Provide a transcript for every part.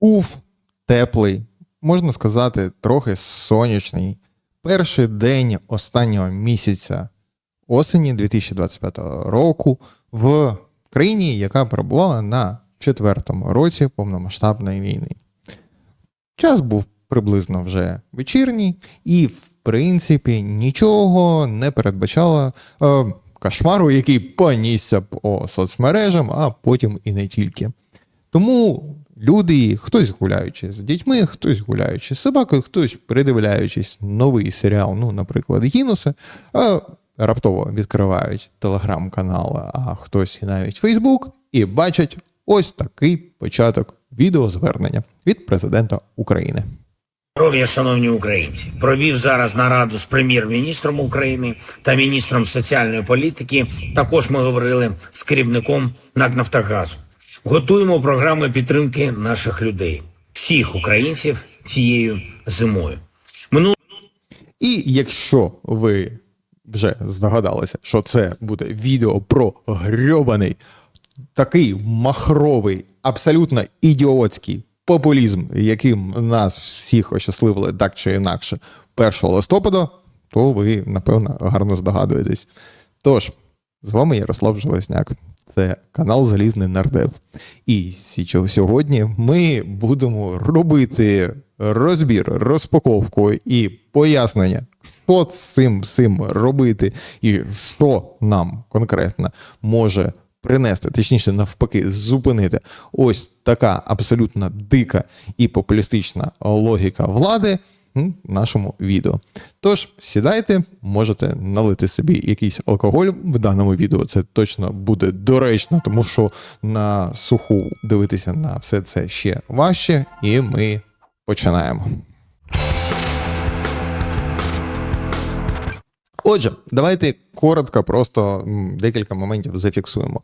Був теплий, можна сказати, трохи сонячний. Перший день останнього місяця осені 2025 року в країні, яка перебувала на четвертому році повномасштабної війни. Час був приблизно вже вечірній, і, в принципі, нічого не передбачало е, кошмару, який понісся по соцмережам, а потім і не тільки. Тому люди, хтось гуляючи з дітьми, хтось гуляючи з собакою, хтось передивляючись новий серіал, ну, наприклад, Гінуси, а раптово відкривають телеграм-канал, а хтось і навіть Фейсбук, і бачать ось такий початок відеозвернення від президента України. Здоров'я, шановні українці, провів зараз нараду з прем'єр-міністром України та міністром соціальної політики. Також ми говорили з керівником НАК «Нафтогазу». Готуємо програми підтримки наших людей, всіх українців цією зимою. Минулого І якщо ви вже здогадалися, що це буде відео про грьобаний, такий махровий, абсолютно ідіотський популізм, яким нас всіх ощасливили так чи інакше 1 листопада, то ви, напевно, гарно здогадуєтесь. Тож, з вами Ярослав Железняк. Це канал Залізний Нардев. І сьогодні ми будемо робити розбір, розпаковку і пояснення, що з цим всім робити, і що нам конкретно може принести, точніше, навпаки, зупинити ось така абсолютно дика і популістична логіка влади нашому відео. Тож сідайте, можете налити собі якийсь алкоголь. В даному відео це точно буде доречно, тому що на суху дивитися на все це ще важче, і ми починаємо. Отже, давайте коротко, просто декілька моментів зафіксуємо.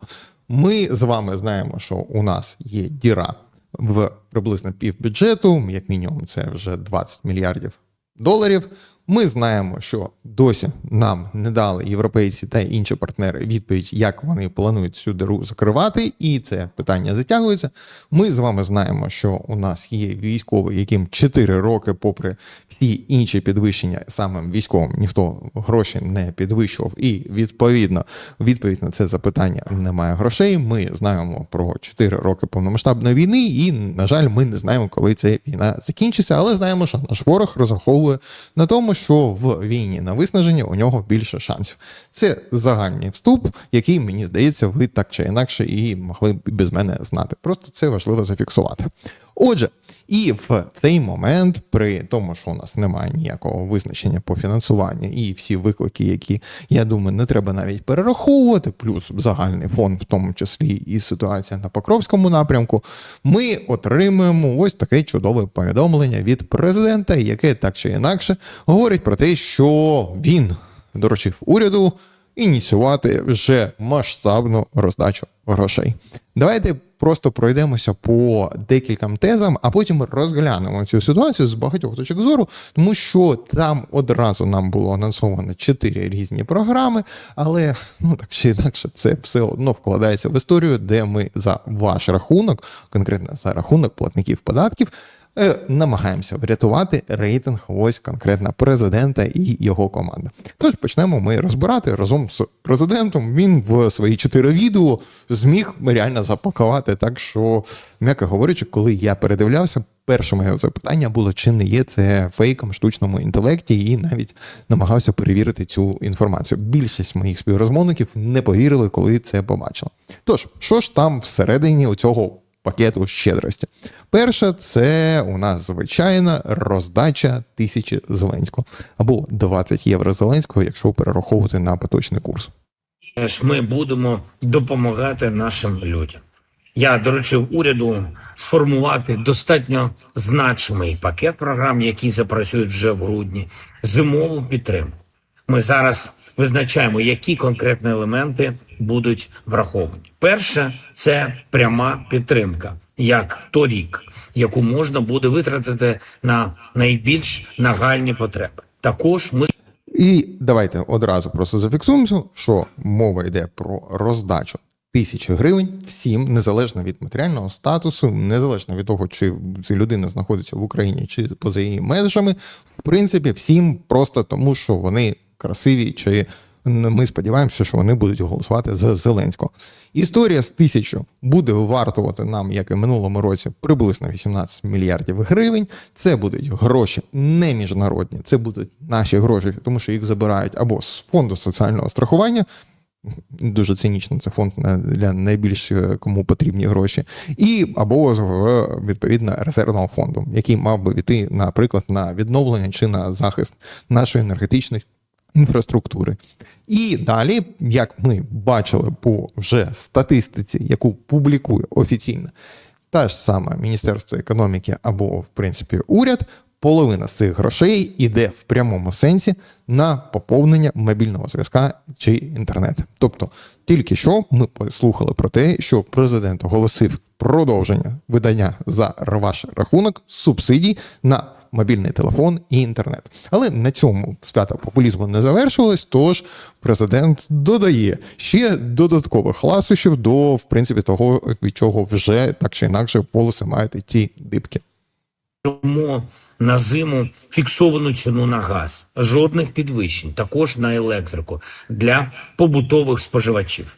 Ми з вами знаємо, що у нас є діра в приблизно півбюджету, як мінімум, це вже 20 мільярдів доларів. Ми знаємо, що досі нам не дали європейці та інші партнери відповідь, як вони планують цю диру закривати, і це питання затягується. Ми з вами знаємо, що у нас є військовий, яким 4 роки, попри всі інші підвищення, самим військовим ніхто гроші не підвищував, і відповідно відповідь на це запитання немає грошей. Ми знаємо про 4 роки повномасштабної війни, і на жаль, ми не знаємо, коли ця війна закінчиться, але знаємо, що наш ворог розраховує на тому, що в війні на виснаження у нього більше шансів. Це загальний вступ, який мені здається, ви так чи інакше і могли б без мене знати. Просто це важливо зафіксувати. Отже, і в цей момент, при тому, що у нас немає ніякого визначення по фінансуванню, і всі виклики, які я думаю, не треба навіть перераховувати, плюс загальний фон, в тому числі і ситуація на Покровському напрямку, ми отримуємо ось таке чудове повідомлення від президента, яке так чи інакше говорить про те, що він доручив уряду ініціювати вже масштабну роздачу грошей. Давайте просто пройдемося по декільком тезам, а потім розглянемо цю ситуацію з багатьох точок зору, тому що там одразу нам було анонсовано чотири різні програми, але ну так чи інакше, це все одно вкладається в історію, де ми за ваш рахунок, конкретно за рахунок платників податків. Е, Намагаємося врятувати рейтинг ось конкретно президента і його команди. Тож почнемо ми розбирати разом з президентом. Він в свої чотири відео зміг реально запакувати. Так що, м'яко говорячи, коли я передивлявся, перше моє запитання було, чи не є це фейком штучному інтелекті, і навіть намагався перевірити цю інформацію. Більшість моїх співрозмовників не повірили, коли це побачили. Тож, що ж там всередині у цього пакету щедрості. Перша це у нас звичайна роздача тисячі Зеленського або 20 євро Зеленського, якщо перераховувати на поточний курс. ми будемо допомагати нашим людям. Я доручив уряду сформувати достатньо значимий пакет програм, які запрацюють вже в грудні, зимову підтримку. Ми зараз визначаємо, які конкретні елементи будуть враховані. Перше це пряма підтримка, як торік, яку можна буде витратити на найбільш нагальні потреби. Також ми І давайте одразу просто зафіксуємося, що мова йде про роздачу тисячі гривень всім, незалежно від матеріального статусу, незалежно від того, чи людина знаходиться в Україні чи поза її межами. В принципі, всім просто тому, що вони красиві, чи ми сподіваємося, що вони будуть голосувати за Зеленського. Історія з тисячу буде вартувати нам, як і минулому році, приблизно 18 мільярдів гривень. Це будуть гроші не міжнародні, це будуть наші гроші, тому що їх забирають або з фонду соціального страхування. Дуже цинічно, це фонд для найбільш е, кому потрібні гроші, і або з відповідно резервного фонду, який мав би йти, наприклад, на відновлення чи на захист нашої енергетичної інфраструктури. І далі, як ми бачили по вже статистиці, яку публікує офіційно та ж саме Міністерство економіки або, в принципі, уряд, половина з цих грошей іде в прямому сенсі на поповнення мобільного зв'язка чи інтернету. Тобто, тільки що ми послухали про те, що президент оголосив продовження видання за ваш рахунок субсидій на мобільний телефон і інтернет. Але на цьому свята популізму не завершилось, тож президент додає ще додаткових ласощів до, в принципі, того, від чого вже так чи інакше волоси мають йти дибки. Тому на зиму фіксовану ціну на газ, жодних підвищень, також на електрику для побутових споживачів.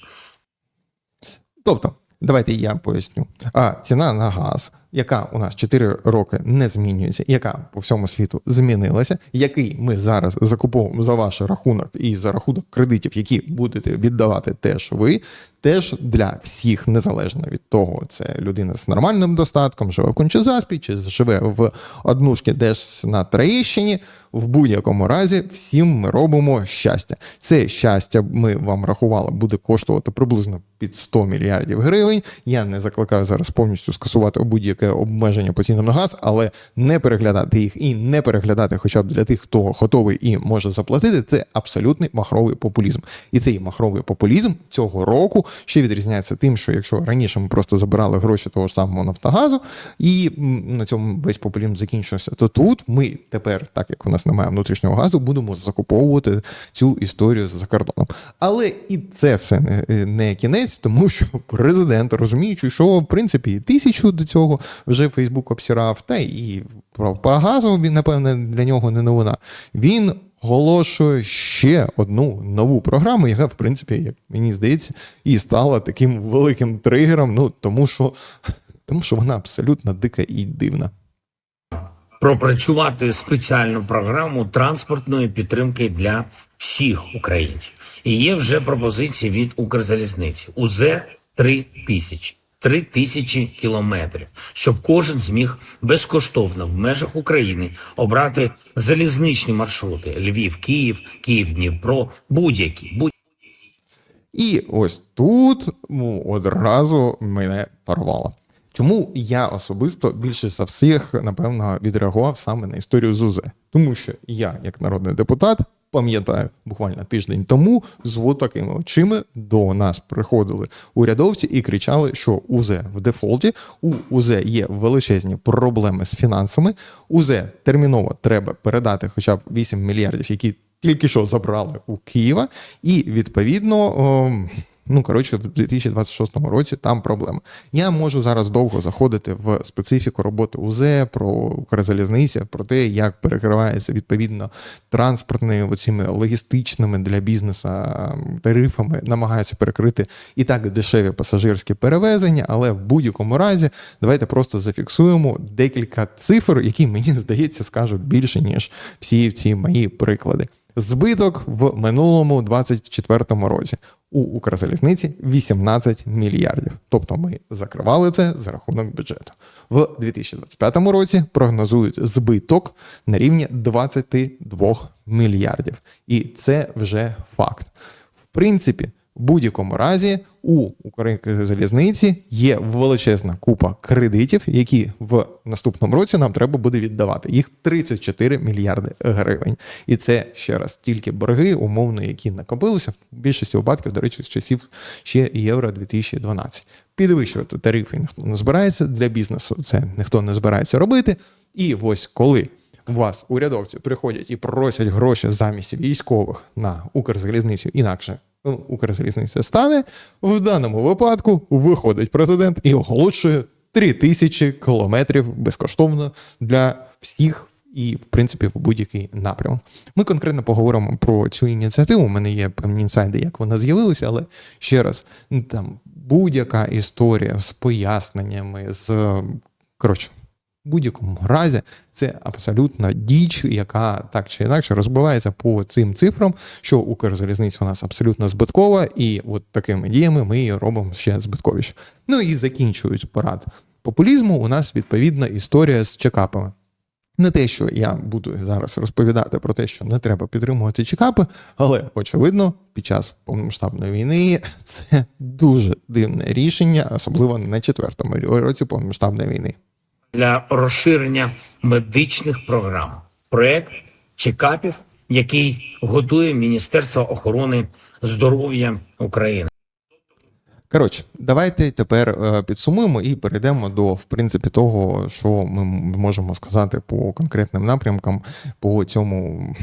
Тобто, давайте я поясню. А ціна на газ, яка у нас 4 роки не змінюється, яка по всьому світу змінилася, який ми зараз закуповуємо за ваш рахунок і за рахунок кредитів, які будете віддавати теж ви, теж для всіх, незалежно від того, це людина з нормальним достатком, живе в Кончезаспі, чи живе в однушці десь на Троєщині. В будь-якому разі всім ми робимо щастя. Це щастя, ми вам рахували, буде коштувати приблизно під 100 мільярдів гривень. Я не закликаю зараз повністю скасувати будь-яке обмеження по цінам на газ, але не переглядати їх і не переглядати, хоча б для тих, хто готовий і може заплатити, це абсолютний махровий популізм. І цей махровий популізм цього року ще відрізняється тим, що якщо раніше ми просто забирали гроші того ж самого Нафтогазу, і на цьому весь популізм закінчився, то тут ми тепер, так як у нас немає внутрішнього газу, будемо закуповувати цю історію за кордоном. Але і це все не, не кінець, тому що президент, розуміючи, що в принципі тисячу до цього вже Фейсбук обсирав, та і про, він, напевне, для нього не новина. Він оголошує ще одну нову програму, яка, в принципі, як мені здається, і стала таким великим тригером. Ну тому що, тому що вона абсолютно дика і дивна. пропрацювати спеціальну програму транспортної підтримки для всіх українців. І є вже пропозиції від Укрзалізниці. УЗ 3 тисячі. 3 тисячі кілометрів, щоб кожен зміг безкоштовно в межах України обрати залізничні маршрути: Львів, Київ, Київ, Дніпро, будь-які. будь І ось тут ну, одразу мене порвало. Чому я особисто більше за всіх, напевно, відреагував саме на історію з УЗ? Тому що я, як народний депутат, пам'ятаю, буквально тиждень тому з от такими очима до нас приходили урядовці і кричали, що УЗ в дефолті, у УЗ є величезні проблеми з фінансами. УЗ терміново треба передати хоча б 8 мільярдів, які тільки що забрали у Києва, і відповідно. о, Ну, коротше, в 2026 році там проблема. Я можу зараз довго заходити в специфіку роботи УЗ, про Укрзалізниця, про те, як перекривається відповідно транспортними, оціми логістичними для бізнесу ем, тарифами, намагаються перекрити і так дешеві пасажирські перевезення, але в будь-якому разі давайте просто зафіксуємо декілька цифр, які мені здається скажуть більше, ніж всі ці мої приклади. Збиток в минулому 24-му році у Укрзалізниці 18 мільярдів. Тобто ми закривали це за рахунок бюджету. В 2025 році прогнозують збиток на рівні 22 мільярдів. І це вже факт. В принципі, будь-якому разі у Укрзалізниці є величезна купа кредитів, які в наступному році нам треба буде віддавати. Їх 34 мільярди гривень. І це ще раз тільки борги, умовно, які накопилися в більшості випадків, до речі, з часів ще євро 2012. Підвищувати тарифи ніхто не збирається для бізнесу. Це ніхто не збирається робити. І ось коли у вас урядовці приходять і просять гроші замість військових на Укрзалізницю, інакше ну, Укрзалізниця стане. В даному випадку виходить президент і оголошує 3 тисячі кілометрів безкоштовно для всіх. І, в принципі, в будь-який напрямок. Ми конкретно поговоримо про цю ініціативу. У мене є певні інсайди, як вона з'явилася, але ще раз, там будь-яка історія з поясненнями, з коротше, в будь-якому разі це абсолютно діч, яка так чи інакше розбивається по цим цифрам, що Укрзалізниця у нас абсолютно збиткова, і от такими діями ми її робимо ще збитковіше. Ну і закінчують парад популізму. У нас відповідна історія з чекапами. Не те, що я буду зараз розповідати про те, що не треба підтримувати чекапи, але очевидно, під час повномасштабної війни це дуже дивне рішення, особливо на четвертому році повномасштабної війни. Для розширення медичних програм. Проект чекапів, який готує Міністерство охорони здоров'я України. Коротше, давайте тепер е, підсумуємо і перейдемо до в принципі того, що ми можемо сказати по конкретним напрямкам по цьому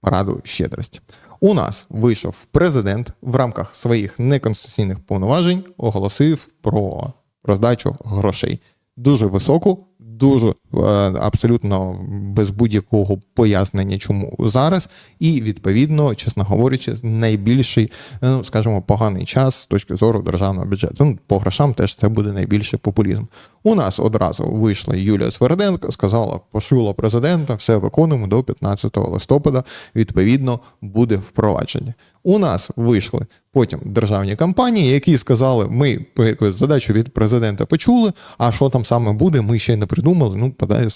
параду щедрості. У нас вийшов президент в рамках своїх неконституційних повноважень, оголосив про роздачу грошей. Дуже високу, дуже е, абсолютно без будь-якого пояснення, чому зараз, і відповідно, чесно говорячи, найбільший, е, ну скажімо, поганий час з точки зору державного бюджету. Ну, по грошам теж це буде найбільший популізм. У нас одразу вийшла Юлія Сверденко, сказала, пошула президента, все виконуємо до 15 листопада. Відповідно, буде впровадження. У нас вийшли потім державні компанії, які сказали, ми задачу від президента почули. А що там саме буде, ми ще не придумали. Ну, подай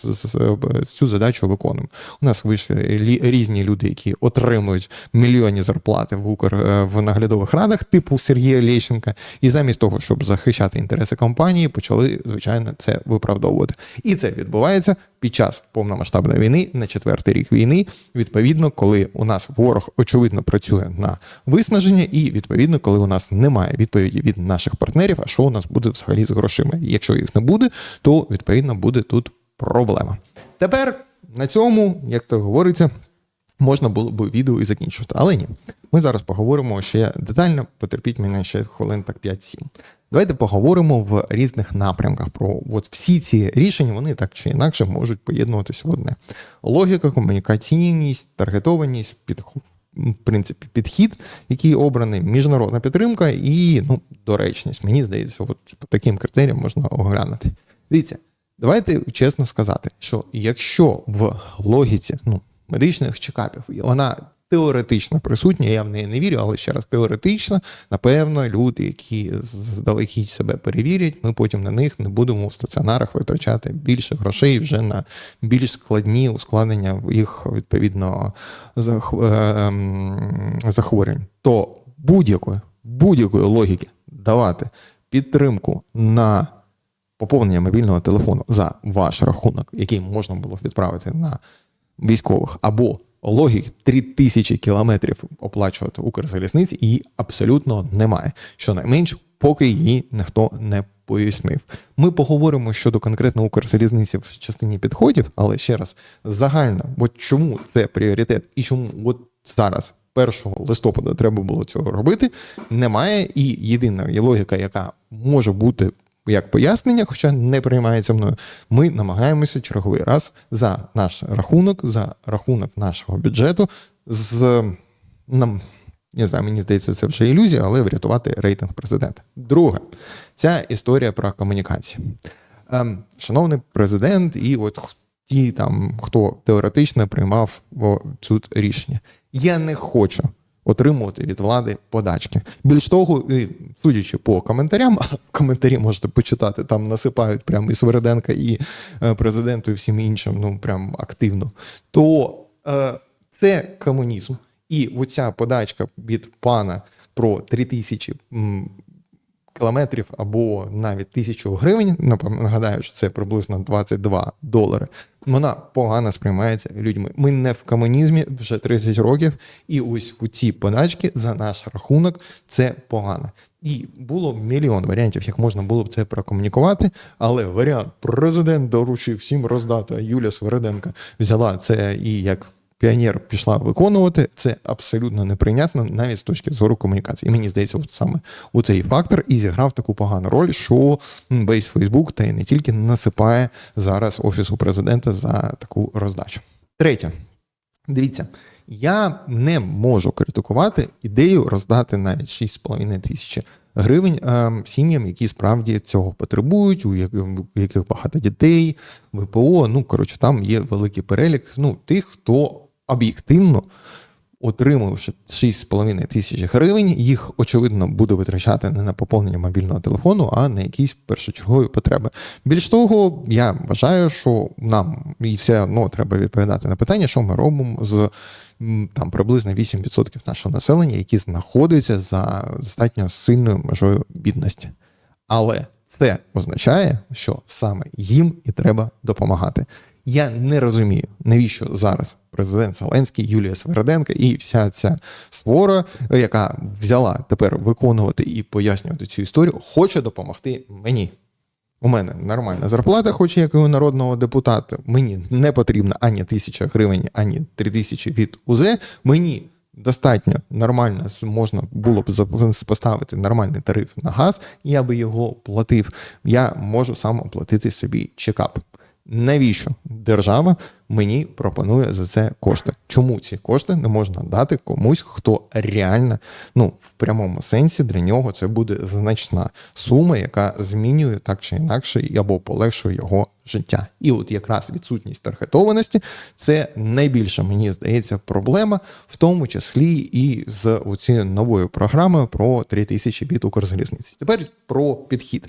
цю задачу виконуємо. У нас вийшли різні люди, які отримують мільйонні зарплати в Укр е, в наглядових радах, типу Сергія Лещенка, і замість того, щоб захищати інтереси компанії, почали звичайно це виправдовувати. І це відбувається під час повномасштабної війни на четвертий рік війни. Відповідно, коли у нас ворог очевидно працює на виснаження, і відповідно, коли у нас немає відповіді від наших партнерів, а що у нас буде взагалі з грошима. Якщо їх не буде, то відповідно буде тут проблема. Тепер на цьому, як то говориться, можна було б відео і закінчувати. Але ні. Ми зараз поговоримо ще детально. Потерпіть мене ще хвилин так 5-7. Давайте поговоримо в різних напрямках про от всі ці рішення, вони так чи інакше можуть поєднуватися в одне. Логіка, комунікаційність, таргетованість, під, в принципі, підхід, який обраний, міжнародна підтримка і ну, доречність. Мені здається, от по таким критеріям можна оглянути. Дивіться, давайте чесно сказати, що якщо в логіці ну, медичних чекапів вона теоретично присутня, я в неї не вірю, але ще раз теоретично, напевно, люди, які з- себе перевірять, ми потім на них не будемо в стаціонарах витрачати більше грошей вже на більш складні ускладнення їх відповідно е, ем, захворювань. То будь-якої будь-якої логіки давати підтримку на поповнення мобільного телефону за ваш рахунок, який можна було відправити на військових, або логіки 3000 кілометрів оплачувати Укрзалізниці, її абсолютно немає. Щонайменш, поки її ніхто не пояснив. Ми поговоримо щодо конкретно Укрзалізниці в частині підходів, але ще раз загально, от чому це пріоритет і чому от зараз. 1 листопада треба було цього робити. Немає, і єдина логіка, яка може бути як пояснення, хоча не приймається мною. Ми намагаємося черговий раз за наш рахунок, за рахунок нашого бюджету, з нам. Не знаю, мені здається, це вже ілюзія, але врятувати рейтинг президента. Друге, ця історія про комунікації. Ем, шановний президент, і от ті там, хто теоретично приймав о, тут рішення. Я не хочу отримувати від влади подачки. Більш того, судячи по коментарям, а коментарі можете почитати, там насипають прямо і Свереденка, і е, президенту, і всім іншим, ну прям активно. То е, це комунізм. І оця подачка від пана про 3000 м, кілометрів або навіть тисячу гривень. Нагадаю, що це приблизно 22 долари. Вона погано сприймається людьми. Ми не в комунізмі вже 30 років, і ось у ці подачки за наш рахунок це погано. І було мільйон варіантів, як можна було б це прокомунікувати. Але варіант президент доручив всім роздати, а Юлія Свериденка взяла це і як Піонер пішла виконувати, це абсолютно неприйнятно навіть з точки зору комунікації. І мені здається, от саме у цей фактор і зіграв таку погану роль, що весь Фейсбук та й не тільки насипає зараз офісу президента за таку роздачу. Третє, дивіться, я не можу критикувати ідею роздати навіть 6,5 тисячі гривень е, сім'ям, які справді цього потребують, у яких багато дітей, ВПО. Ну коротше, там є великий перелік. Ну, тих, хто об'єктивно. Отримавши 6,5 тисяч гривень, їх очевидно буде витрачати не на поповнення мобільного телефону, а на якісь першочергові потреби. Більш того, я вважаю, що нам і все одно треба відповідати на питання, що ми робимо з там приблизно 8% нашого населення, які знаходяться за достатньо сильною межою бідності. Але це означає, що саме їм і треба допомагати. Я не розумію, навіщо зараз президент Зеленський, Юлія Свериденко і вся ця свора, яка взяла тепер виконувати і пояснювати цю історію, хоче допомогти мені. У мене нормальна зарплата, хоч як і у народного депутата. Мені не потрібна ані тисяча гривень, ані три тисячі від УЗ. Мені достатньо нормально можна було б поставити нормальний тариф на газ, я би його платив. Я можу сам оплатити собі чекап. Навіщо держава мені пропонує за це кошти? Чому ці кошти не можна дати комусь, хто реально, ну в прямому сенсі для нього це буде значна сума, яка змінює так чи інакше або полегшує його життя. І от якраз відсутність таргетованості це найбільша, мені здається, проблема, в тому числі і з цією новою програмою про 3000 від Укрзалізниці. Тепер про підхід.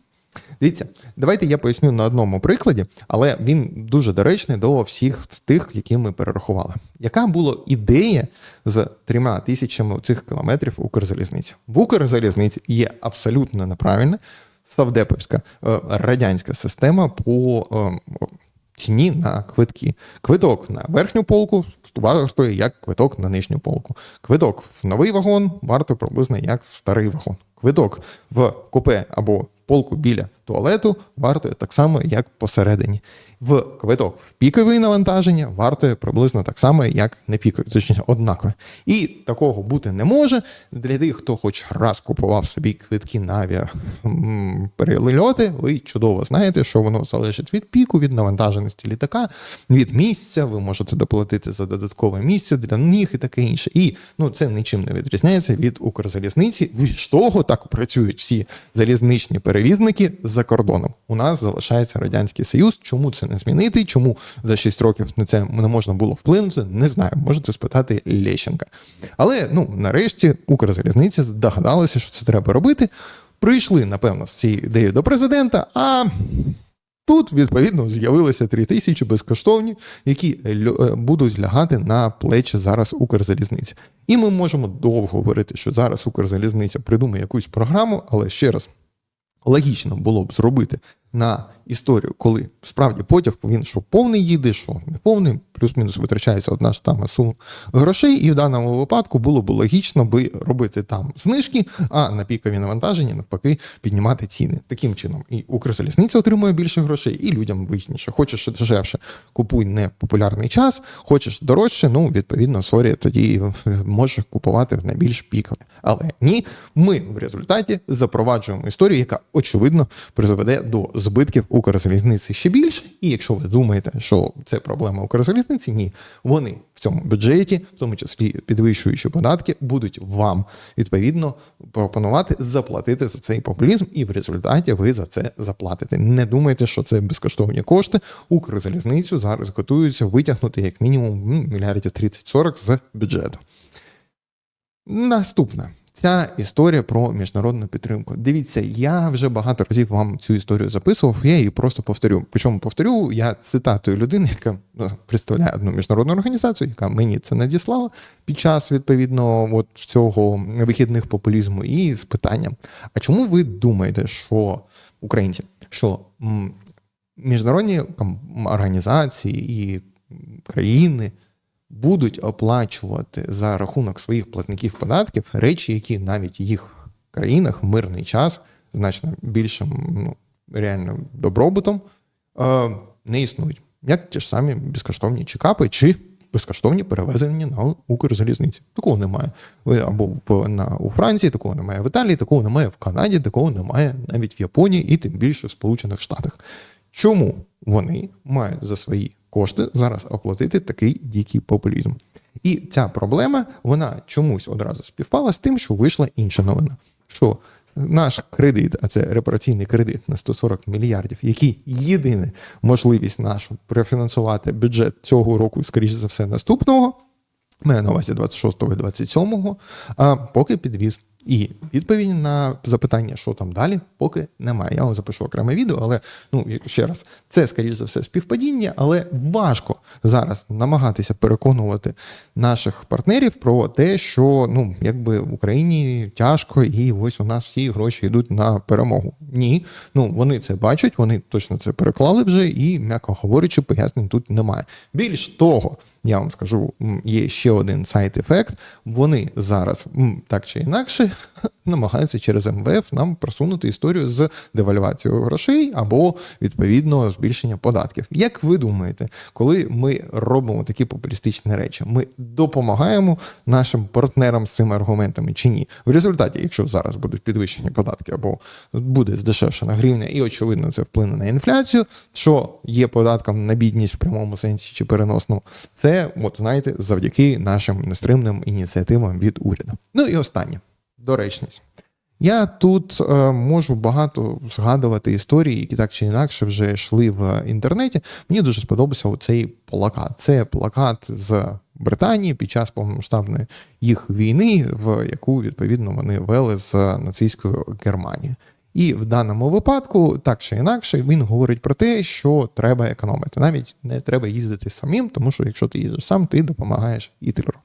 Дивіться, давайте я поясню на одному прикладі, але він дуже доречний до всіх тих, які ми перерахували. Яка була ідея з трьома тисячами цих кілометрів Укрзалізниці? В Укрзалізниці є абсолютно неправильна савдеповська е, радянська система по е, ціні на квитки. Квиток на верхню полку вартує як квиток на нижню полку. Квиток в новий вагон вартує приблизно як в старий вагон. Квиток в купе або полку біля туалету вартує так само, як посередині. В квиток в пікове навантаження вартує приблизно так само, як не пікові, точніше, однаково. І такого бути не може. Для тих, хто хоч раз купував собі квитки на авіа м, перельоти, ви чудово знаєте, що воно залежить від піку, від навантаженості літака, від місця. Ви можете доплатити за додаткове місце для ніг і таке інше. І ну це нічим не відрізняється від Укрзалізниці. Від того так працюють всі залізничні перевізники за кордоном. У нас залишається радянський союз. Чому це не змінити? Чому за 6 років на це не можна було вплинути? Не знаю. Можете спитати Лещенка. Але ну нарешті Укрзалізниця здогадалася, що це треба робити. Прийшли, напевно, з цією ідеєю до президента. А Тут, відповідно, з'явилися три тисячі безкоштовні, які е, будуть лягати на плечі зараз Укрзалізниці. І ми можемо довго говорити, що зараз Укрзалізниця придумає якусь програму, але ще раз, логічно було б зробити на історію, коли справді потяг він що повний їде, що не повний, плюс-мінус витрачається одна ж там сума грошей, і в даному випадку було б логічно би робити там знижки, а на пікові навантаження навпаки піднімати ціни. Таким чином, і Укрзалізниця отримує більше грошей, і людям вигідніше. Хочеш дешевше, купуй не в популярний час, хочеш дорожче, ну відповідно, сорі, тоді можеш купувати в найбільш пікове. Але ні, ми в результаті запроваджуємо історію, яка очевидно призведе до збитків Укрзалізниці ще більше. І якщо ви думаєте, що це проблема Укрзалізниці, ні, вони в цьому бюджеті, в тому числі підвищуючи податки, будуть вам відповідно пропонувати заплатити за цей популізм, і в результаті ви за це заплатите. Не думайте, що це безкоштовні кошти. Укрзалізницю зараз готуються витягнути як мінімум ну, мільярдів 30-40 з бюджету. Наступне. Ця історія про міжнародну підтримку. Дивіться, я вже багато разів вам цю історію записував. Я її просто повторю. Причому повторю я цитатою людини, яка ну, представляє одну міжнародну організацію, яка мені це надіслала під час відповідно от цього вихідних популізму, і з питанням: а чому ви думаєте, що українці, що міжнародні організації і країни будуть оплачувати за рахунок своїх платників податків речі, які навіть в їх країнах в мирний час значно більшим ну, реально добробутом е, не існують. Як ті ж самі безкоштовні чекапи чи безкоштовні перевезення на Укрзалізниці. Такого немає. Або на, у Франції, такого немає в Італії, такого немає в Канаді, такого немає навіть в Японії і тим більше в Сполучених Штатах. Чому вони мають за свої кошти зараз оплатити такий дикий популізм? І ця проблема вона чомусь одразу співпала з тим, що вийшла інша новина. Що наш кредит, а це репараційний кредит на 140 мільярдів, який єдина можливість нашу профінансувати бюджет цього року, і, скоріше за все, наступного, маю на увазі 26-го і 27-го, а поки підвіз. І відповіді на запитання, що там далі, поки немає. Я вам запишу окреме відео, але ну ще раз, це скоріш за все співпадіння, але важко зараз намагатися переконувати наших партнерів про те, що ну якби в Україні тяжко, і ось у нас всі гроші йдуть на перемогу. Ні, ну вони це бачать, вони точно це переклали вже, і м'яко говорячи, пояснень тут немає. Більш того, я вам скажу, є ще один сайт-ефект. Вони зараз так чи інакше намагаються через МВФ нам просунути історію з девальвацією грошей або відповідно збільшення податків. Як ви думаєте, коли ми робимо такі популістичні речі, ми допомагаємо нашим партнерам з цими аргументами чи ні? В результаті, якщо зараз будуть підвищені податки або буде здешевшена гривня, і очевидно це вплине на інфляцію, що є податком на бідність в прямому сенсі чи переносному, це, от знаєте, завдяки нашим нестримним ініціативам від уряду. Ну і останнє доречність. Я тут е, можу багато згадувати історії, які так чи інакше вже йшли в інтернеті. Мені дуже сподобався цей плакат. Це плакат з Британії під час повномасштабної їх війни, в яку відповідно вони вели з нацистською Германією. І в даному випадку, так чи інакше, він говорить про те, що треба економити. Навіть не треба їздити самим, тому що якщо ти їздиш сам, ти допомагаєш Гітлеру.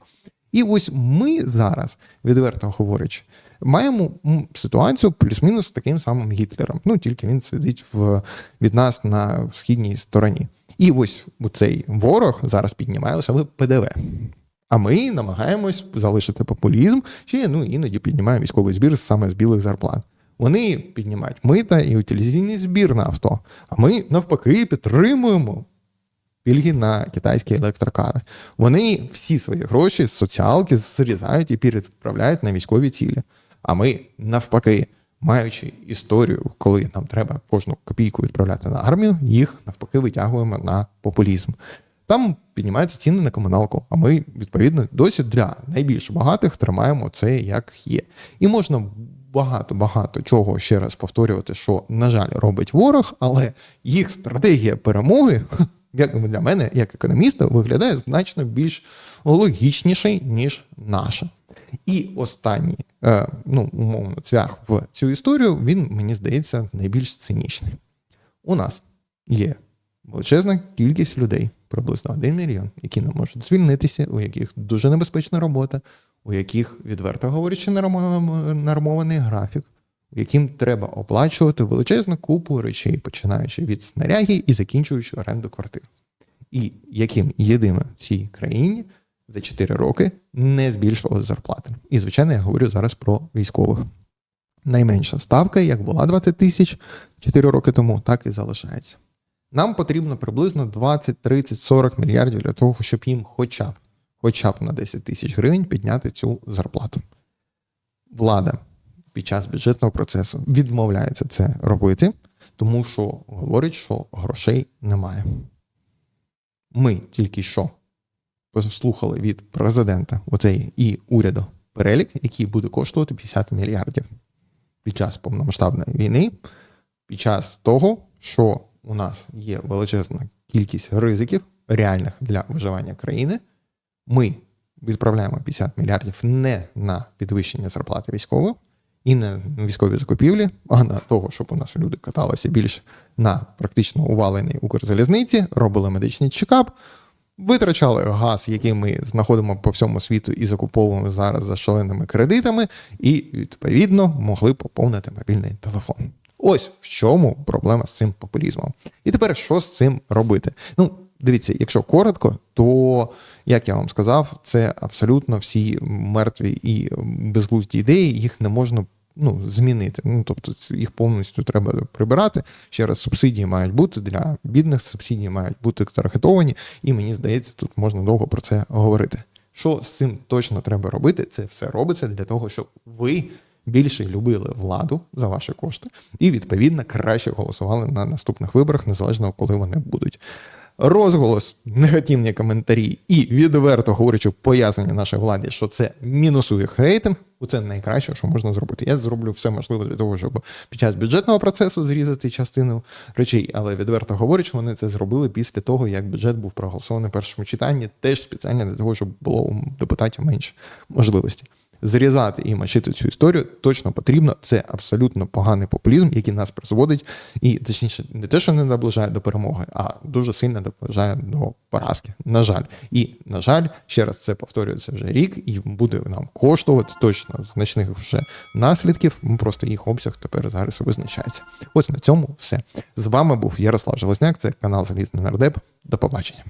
І ось ми зараз, відверто говорячи, маємо ситуацію плюс-мінус з таким самим Гітлером. Ну тільки він сидить в, від нас на східній стороні. І ось цей ворог зараз піднімає саме ПДВ. А ми намагаємось залишити популізм, ще ну іноді піднімаємо військовий збір саме з білих зарплат. Вони піднімають мита і утилізаційний збір на авто. А ми навпаки підтримуємо пільги на китайські електрокари. Вони всі свої гроші з соціалки зрізають і переправляють на військові цілі. А ми навпаки, маючи історію, коли нам треба кожну копійку відправляти на армію, їх навпаки витягуємо на популізм. Там піднімаються ціни на комуналку, а ми, відповідно, досі для найбільш багатих тримаємо це як є. І можна багато-багато чого ще раз повторювати, що, на жаль, робить ворог, але їх стратегія перемоги, як для мене, як економіста, виглядає значно більш логічніше, ніж наша. І останній, е, ну, умовно, цвях в цю історію, він, мені здається, найбільш цинічний. У нас є величезна кількість людей, приблизно 1 мільйон, які не можуть звільнитися, у яких дуже небезпечна робота, у яких, відверто говорячи, нормов- нормований графік, яким треба оплачувати величезну купу речей, починаючи від снаряги і закінчуючи оренду квартир. І яким єдино в цій країні за 4 роки не збільшували зарплати. І, звичайно, я говорю зараз про військових. Найменша ставка, як була 20 тисяч 4 роки тому, так і залишається. Нам потрібно приблизно 20, 30, 40 мільярдів для того, щоб їм хоча б, хоча б на 10 тисяч гривень підняти цю зарплату. Влада під час бюджетного процесу відмовляється це робити, тому що говорить, що грошей немає. Ми тільки що послухали від президента оцей і уряду перелік, який буде коштувати 50 мільярдів під час повномасштабної війни, під час того, що у нас є величезна кількість ризиків реальних для виживання країни. Ми відправляємо 50 мільярдів не на підвищення зарплати військових і не військові закупівлі, а на того, щоб у нас люди каталися більше на практично уваленій Укрзалізниці, робили медичний чекап, витрачали газ, який ми знаходимо по всьому світу і закуповуємо зараз за шаленими кредитами, і відповідно могли поповнити мобільний телефон. Ось в чому проблема з цим популізмом. І тепер що з цим робити? Ну, дивіться, якщо коротко, то як я вам сказав, це абсолютно всі мертві і безглузді ідеї, їх не можна ну, змінити. Ну, тобто їх повністю треба прибирати. Ще раз, субсидії мають бути для бідних, субсидії мають бути таргетовані, і мені здається, тут можна довго про це говорити. Що з цим точно треба робити? Це все робиться для того, щоб ви більше любили владу за ваші кошти і відповідно краще голосували на наступних виборах, незалежно коли вони будуть. Розголос, негативні коментарі і відверто говорячи пояснення нашій владі, що це мінусує їх рейтинг. Це найкраще, що можна зробити. Я зроблю все можливе для того, щоб під час бюджетного процесу зрізати частину речей, але відверто говорячи, вони це зробили після того, як бюджет був проголосований в першому читанні, теж спеціально для того, щоб було у депутатів менше можливості. Зрізати і мочити цю історію точно потрібно. Це абсолютно поганий популізм, який нас призводить, і точніше, не те, що не наближає до перемоги, а дуже сильно наближає до поразки. На жаль, і на жаль, ще раз це повторюється вже рік, і буде нам коштувати точно значних вже наслідків. Просто їх обсяг тепер зараз визначається. Ось на цьому все. З вами був Ярослав Железняк. Це канал Залізний Нардеп. До побачення.